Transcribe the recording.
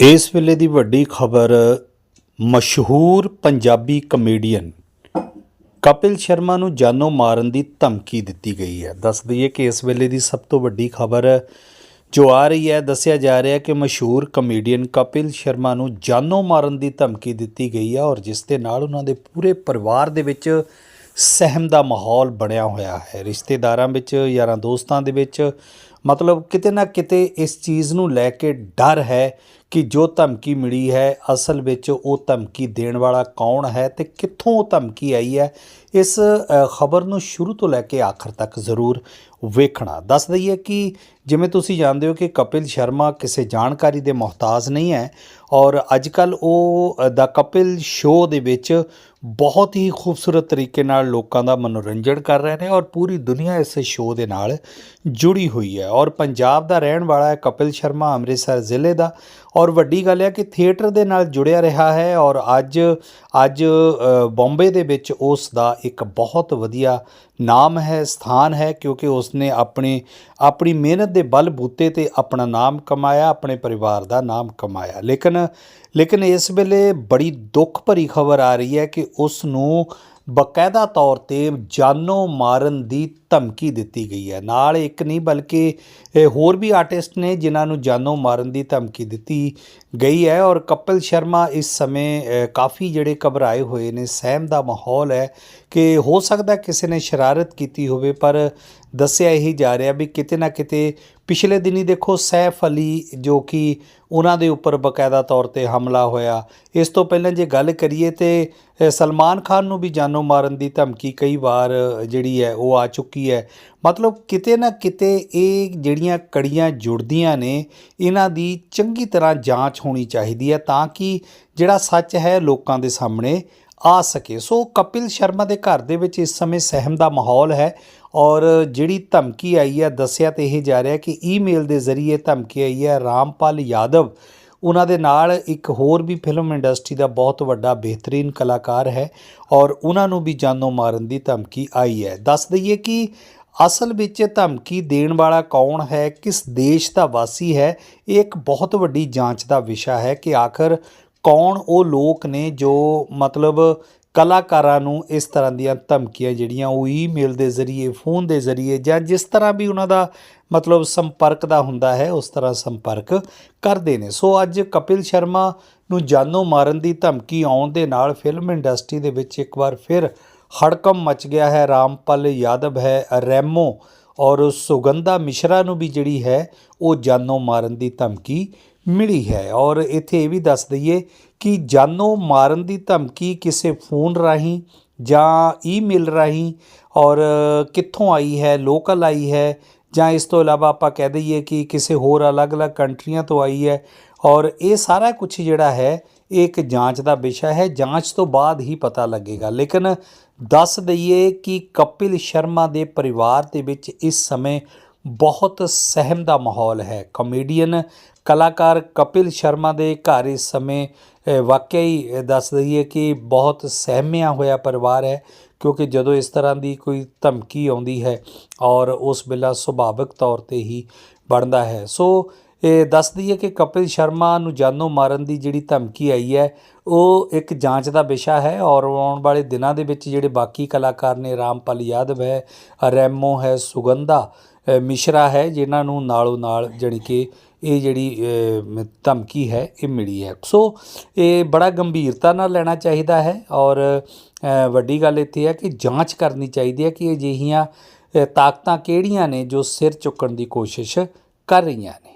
ਇਸ ਵੇਲੇ ਦੀ ਵੱਡੀ ਖਬਰ, ਮਸ਼ਹੂਰ ਪੰਜਾਬੀ ਕਮੇਡੀਅਨ ਕਪਿਲ ਸ਼ਰਮਾ ਨੂੰ ਜਾਨੋਂ ਮਾਰਨ ਦੀ ਧਮਕੀ ਦਿੱਤੀ ਗਈ ਹੈ। ਦੱਸ ਦਈਏ ਕਿ ਇਸ ਵੇਲੇ ਦੀ ਸਭ ਤੋਂ ਵੱਡੀ ਖਬਰ ਜੋ ਆ ਰਹੀ ਹੈ, ਦੱਸਿਆ ਜਾ ਰਿਹਾ ਹੈ ਕਿ ਮਸ਼ਹੂਰ ਕਮੇਡੀਅਨ ਕਪਿਲ ਸ਼ਰਮਾ ਨੂੰ ਜਾਨੋਂ ਮਾਰਨ ਦੀ ਧਮਕੀ ਦਿੱਤੀ ਗਈ ਹੈ ਔਰ ਜਿਸ ਦੇ ਨਾਲ ਉਹਨਾਂ ਦੇ ਪੂਰੇ ਪਰਿਵਾਰ ਦੇ ਵਿੱਚ ਸਹਿਮ ਦਾ ਮਾਹੌਲ ਬਣਿਆ ਹੋਇਆ ਹੈ। ਰਿਸ਼ਤੇਦਾਰਾਂ ਵਿੱਚ, ਯਾਰਾਂ ਦੋਸਤਾਂ ਦੇ ਵਿੱਚ ਮਤਲਬ ਕਿਤੇ ਨਾ ਕਿਤੇ ਇਸ ਚੀਜ਼ ਨੂੰ ਲੈ ਕੇ ਡਰ ਹੈ ਕਿ ਜੋ ਧਮਕੀ ਮਿਲੀ ਹੈ, ਅਸਲ ਵਿੱਚ ਉਹ ਧਮਕੀ ਦੇਣ ਵਾਲਾ ਕੌਣ ਹੈ ਤੇ ਕਿੱਥੋਂ ਉਹ ਧਮਕੀ ਆਈ ਹੈ, ਇਸ ਖਬਰ ਨੂੰ ਸ਼ੁਰੂ ਤੋਂ ਲੈ ਕੇ ਆਖਰ ਤੱਕ ਜ਼ਰੂਰ ਵੇਖਣਾ। ਦੱਸ ਦਈਏ ਕਿ ਜਿਵੇਂ ਤੁਸੀਂ ਜਾਣਦੇ ਹੋ ਕਿ ਕਪਿਲ ਸ਼ਰਮਾ ਕਿਸੇ ਜਾਣਕਾਰੀ ਦੇ ਮੁਹਤਾਜ ਨਹੀਂ ਹੈ ਔਰ ਅੱਜਕੱਲ ਉਹ ਦਾ ਕਪਿਲ ਸ਼ੋਅ ਦੇ ਵਿੱਚ ਬਹੁਤ ਹੀ ਖੂਬਸੂਰਤ ਤਰੀਕੇ ਨਾਲ ਲੋਕਾਂ ਦਾ ਮਨੋਰੰਜਨ ਕਰ ਰਹੇ ਨੇ ਔਰ ਪੂਰੀ ਦੁਨੀਆ ਇਸ ਸ਼ੋਅ ਦੇ ਨਾਲ ਜੁੜੀ ਹੋਈ ਹੈ। ਔਰ ਪੰਜਾਬ ਦਾ ਰਹਿਣ ਵਾਲਾ ਹੈ ਕਪਿਲ ਸ਼ਰਮਾ ਅੰਮ੍ਰਿਤਸਰ ਜ਼ਿਲ੍ਹੇ ਦਾ। ਔਰ ਵੱਡੀ ਗੱਲ ਹੈ ਕਿ ਥੀਏਟਰ ਦੇ ਨਾਲ ਜੁੜਿਆ ਰਿਹਾ ਹੈ ਔਰ ਅੱਜ ਅੱਜ ਅ, ਬੰਬੇ ਦੇ ਵਿੱਚ ਉਸ ਦਾ ਇੱਕ ਬਹੁਤ ਵਧੀਆ ਨਾਮ ਹੈ ਸਥਾਨ ਹੈ ਕਿਉਂਕਿ ਉਸਨੇ ਆਪਣੀ ਆਪਣੀ ਮਿਹਨਤ ਦੇ ਬਲ ਬੂਤੇ ਤੇ ਆਪਣਾ ਨਾਮ ਕਮਾਇਆ ਆਪਣੇ ਪਰਿਵਾਰ ਦਾ ਨਾਮ ਕਮਾਇਆ। ਲੇਕਿਨ ਲੇਕਿਨ ਇਸ ਵੇਲੇ ਬੜੀ ਦੁੱਖ ਭਰੀ ਖਬਰ ਆ ਰਹੀ ਹੈ ਕਿ ਉਸ ਨੂੰ ਬਕਾਇਦਾ ਤੌਰ ਤੇ ਜਾਨੋਂ ਮਾਰਨ ਦੀ ਧਮਕੀ ਦਿੱਤੀ ਗਈ ਹੈ। ਨਾਲ ਇੱਕ ਨਹੀਂ, ਬਲਕਿ ਹੋਰ ਵੀ ਆਰਟਿਸਟ ਨੇ ਜਿਨ੍ਹਾਂ ਨੂੰ ਜਾਨੋਂ ਮਾਰਨ ਦੀ ਧਮਕੀ ਦਿੱਤੀ ਗਈ ਹੈ ਔਰ ਕਪਿਲ ਸ਼ਰਮਾ ਇਸ ਸਮੇਂ ਕਾਫੀ ਜਿਹੜੇ ਘਬਰਾਏ ਹੋਏ ਨੇ, ਸਹਿਮ ਦਾ ਮਾਹੌਲ ਹੈ ਕਿ ਹੋ ਸਕਦਾ ਕਿਸੇ ਨੇ ਸ਼ਰਾਰਤ ਕੀਤੀ ਹੋਵੇ, ਪਰ ਦੱਸਿਆ ਇਹੀ ਜਾ ਰਿਹਾ ਵੀ ਕਿਤੇ ਨਾ ਕਿਤੇ ਪਿਛਲੇ ਦਿਨੀ ਦੇਖੋ ਸੈਫ ਅਲੀ ਜੋ ਕਿ ਉਹਨਾਂ ਦੇ ਉੱਪਰ ਬਕਾਇਦਾ ਤੌਰ ਤੇ ਹਮਲਾ ਹੋਇਆ। ਇਸ ਤੋਂ ਪਹਿਲਾਂ ਜੇ ਗੱਲ ਕਰੀਏ ਤੇ ਸਲਮਾਨ ਖਾਨ ਨੂੰ ਵੀ ਜਾਨੋਂ ਮਾਰਨ ਦੀ ਧਮਕੀ ਕਈ ਵਾਰ ਜਿਹੜੀ ਹੈ ਉਹ ਆ ਚੁੱਕੀ ਹੈ। ਮਤਲਬ ਕਿਤੇ ਨਾ ਕਿਤੇ ਇਹ ਜਿਹੜੀਆਂ ਕੜੀਆਂ ਜੁੜਦੀਆਂ ਨੇ, ਇਹਨਾਂ ਦੀ ਚੰਗੀ ਤਰ੍ਹਾਂ ਜਾਂਚ ਹੋਣੀ ਚਾਹੀਦੀ ਹੈ ਤਾਂ ਕਿ ਜਿਹੜਾ ਸੱਚ ਹੈ ਲੋਕਾਂ ਦੇ ਸਾਹਮਣੇ ਆ ਸਕੇ। ਸੋ ਕਪਿਲ ਸ਼ਰਮਾ ਦੇ ਘਰ ਦੇ ਵਿੱਚ ਇਸ ਸਮੇਂ ਸਹਿਮ ਦਾ ਮਾਹੌਲ ਹੈ। ਔਰ ਜਿਹੜੀ ਧਮਕੀ ਆਈ ਹੈ, ਦੱਸਿਆ ਤੇ ਇਹ ਜਾ ਰਿਹਾ ਕਿ ਈਮੇਲ ਦੇ ਜ਼ਰੀਏ ਧਮਕੀ ਆਈ ਹੈ ਰਾਮਪਾਲ ਯਾਦਵ। ਉਹਨਾਂ ਦੇ ਨਾਲ ਇੱਕ ਹੋਰ ਵੀ ਫਿਲਮ ਇੰਡਸਟਰੀ ਦਾ ਬਹੁਤ ਵੱਡਾ ਬਿਹਤਰੀਨ ਕਲਾਕਾਰ ਹੈ ਔਰ ਉਹਨਾਂ ਨੂੰ ਵੀ ਜਾਨੋਂ ਮਾਰਨ ਦੀ ਧਮਕੀ ਆਈ ਹੈ। ਦੱਸ ਦਈਏ ਕਿ ਅਸਲ ਵਿੱਚ ਧਮਕੀ ਦੇਣ ਵਾਲਾ ਕੌਣ ਹੈ, ਕਿਸ ਦੇਸ਼ ਦਾ ਵਾਸੀ ਹੈ, ਇਹ ਇੱਕ ਬਹੁਤ ਵੱਡੀ ਜਾਂਚ ਦਾ ਵਿਸ਼ਾ ਹੈ ਕਿ ਆਖਰ ਕੌਣ ਉਹ ਲੋਕ ਨੇ ਜੋ ਮਤਲਬ ਕਲਾਕਾਰਾਂ ਨੂੰ ਇਸ ਤਰ੍ਹਾਂ ਦੀਆਂ ਧਮਕੀਆਂ ਜਿਹੜੀਆਂ ਉਹ ਈਮੇਲ ਦੇ ਜ਼ਰੀਏ ਫੋਨ ਦੇ ਜ਼ਰੀਏ ਜਾਂ ਜਿਸ ਤਰ੍ਹਾਂ ਵੀ ਉਹਨਾਂ ਦਾ ਮਤਲਬ ਸੰਪਰਕ ਦਾ ਹੁੰਦਾ ਹੈ, ਉਸ ਤਰ੍ਹਾਂ ਸੰਪਰਕ ਕਰਦੇ ਨੇ। ਸੋ ਅੱਜ ਕਪਿਲ ਸ਼ਰਮਾ ਨੂੰ ਜਾਨੋਂ ਮਾਰਨ ਦੀ ਧਮਕੀ ਆਉਣ ਦੇ ਨਾਲ ਫਿਲਮ ਇੰਡਸਟਰੀ ਦੇ ਵਿੱਚ ਇੱਕ ਵਾਰ ਫਿਰ ਹੜਕਮ ਮਚ ਗਿਆ ਹੈ। ਰਾਮਪਾਲ ਯਾਦਵ ਹੈ, ਰੈਮੋ ਔਰ ਸੁਗੰਧਾ ਮਿਸ਼ਰਾ ਨੂੰ ਵੀ ਜਿਹੜੀ ਹੈ ਉਹ ਜਾਨੋਂ ਮਾਰਨ ਦੀ ਧਮਕੀ ਮਿਲੀ ਹੈ। ਔਰ ਇੱਥੇ ਇਹ ਵੀ ਦੱਸ ਦਈਏ ਕਿ ਜਾਨੋਂ ਮਾਰਨ ਦੀ ਧਮਕੀ ਕਿਸੇ ਫੋਨ ਰਾਹੀਂ ਜਾਂ ਈਮੇਲ ਰਾਹੀਂ ਔਰ ਕਿੱਥੋਂ ਆਈ ਹੈ, ਲੋਕਲ ਆਈ ਹੈ ਜਾਂ ਇਸ ਤੋਂ ਇਲਾਵਾ ਆਪਾਂ ਕਹਿ ਦਈਏ ਕਿ ਕਿਸੇ ਹੋਰ ਅਲੱਗ-ਅਲੱਗ ਕੰਟਰੀਆਂ ਤੋਂ ਆਈ ਹੈ। ਔਰ ਇਹ ਸਾਰਾ ਕੁਝ ਜਿਹੜਾ ਹੈ, ਇਹ ਇੱਕ ਜਾਂਚ ਦਾ ਵਿਸ਼ਾ ਹੈ। ਜਾਂਚ ਤੋਂ ਬਾਅਦ ਹੀ ਪਤਾ ਲੱਗੇਗਾ। ਲੇਕਿਨ ਦੱਸ ਦਈਏ ਕਿ ਕਪਿਲ ਸ਼ਰਮਾ ਦੇ ਪਰਿਵਾਰ ਦੇ ਵਿੱਚ ਇਸ ਸਮੇਂ ਬਹੁਤ ਸਹਿਮ ਦਾ ਮਾਹੌਲ ਹੈ। ਕਮੇਡੀਅਨ ਕਲਾਕਾਰ ਕਪਿਲ ਸ਼ਰਮਾ ਦੇ ਘਰ ਇਸ ਸਮੇਂ ਵਾਕਿਆ ਹੀ ਦੱਸ ਦਈਏ ਕਿ ਬਹੁਤ ਸਹਿਮਿਆ ਹੋਇਆ ਪਰਿਵਾਰ ਹੈ, ਕਿਉਂਕਿ ਜਦੋਂ ਇਸ ਤਰ੍ਹਾਂ ਦੀ ਕੋਈ ਧਮਕੀ ਆਉਂਦੀ ਹੈ ਔਰ ਉਸ ਵੇਲਾ ਸੁਭਾਵਿਕ ਤੌਰ ਤੇ ਹੀ ਬਣਦਾ ਹੈ। ਸੋ, ਇਹ ਦੱਸ ਦਈਏ ਕਿ ਕਪਿਲ ਸ਼ਰਮਾ ਨੂੰ ਜਾਨੋਂ ਮਾਰਨ ਦੀ ਜਿਹੜੀ ਧਮਕੀ ਆਈ ਹੈ, ਉਹ ਇੱਕ ਜਾਂਚ ਦਾ ਵਿਸ਼ਾ ਹੈ ਔਰ ਆਉਣ ਵਾਲੇ ਦਿਨਾਂ ਦੇ ਵਿੱਚ ਜਿਹੜੇ ਬਾਕੀ ਕਲਾਕਾਰ ਨੇ, ਰਾਮਪਾਲ ਯਾਦਵ ਹੈ, ਰੈਮੋ ਹੈ, ਸੁਗੰਧਾ ਮਿਸ਼ਰਾ ਹੈ, ਜਿਨ੍ਹਾਂ ਨੂੰ ਨਾਲੋਂ ਨਾਲ ਜਾਣੀ ਕਿ ਇਹ ਜਿਹੜੀ ਧਮਕੀ ਹੈ, ਇਹ ਮਿਲੀ ਹੈ। ਸੋ, ਇਹ ਬੜਾ ਗੰਭੀਰਤਾ ਨਾਲ ਲੈਣਾ ਚਾਹੀਦਾ ਹੈ ਔਰ ਵੱਡੀ ਗੱਲ ਇੱਥੇ ਹੈ ਕਿ ਜਾਂਚ ਕਰਨੀ ਚਾਹੀਦੀ ਹੈ ਕਿ ਅਜਿਹੀਆਂ ਤਾਕਤਾਂ ਕਿਹੜੀਆਂ ਨੇ ਜੋ ਸਿਰ ਚੁੱਕਣ ਦੀ ਕੋਸ਼ਿਸ਼ ਕਰ ਰਹੀਆਂ ਨੇ।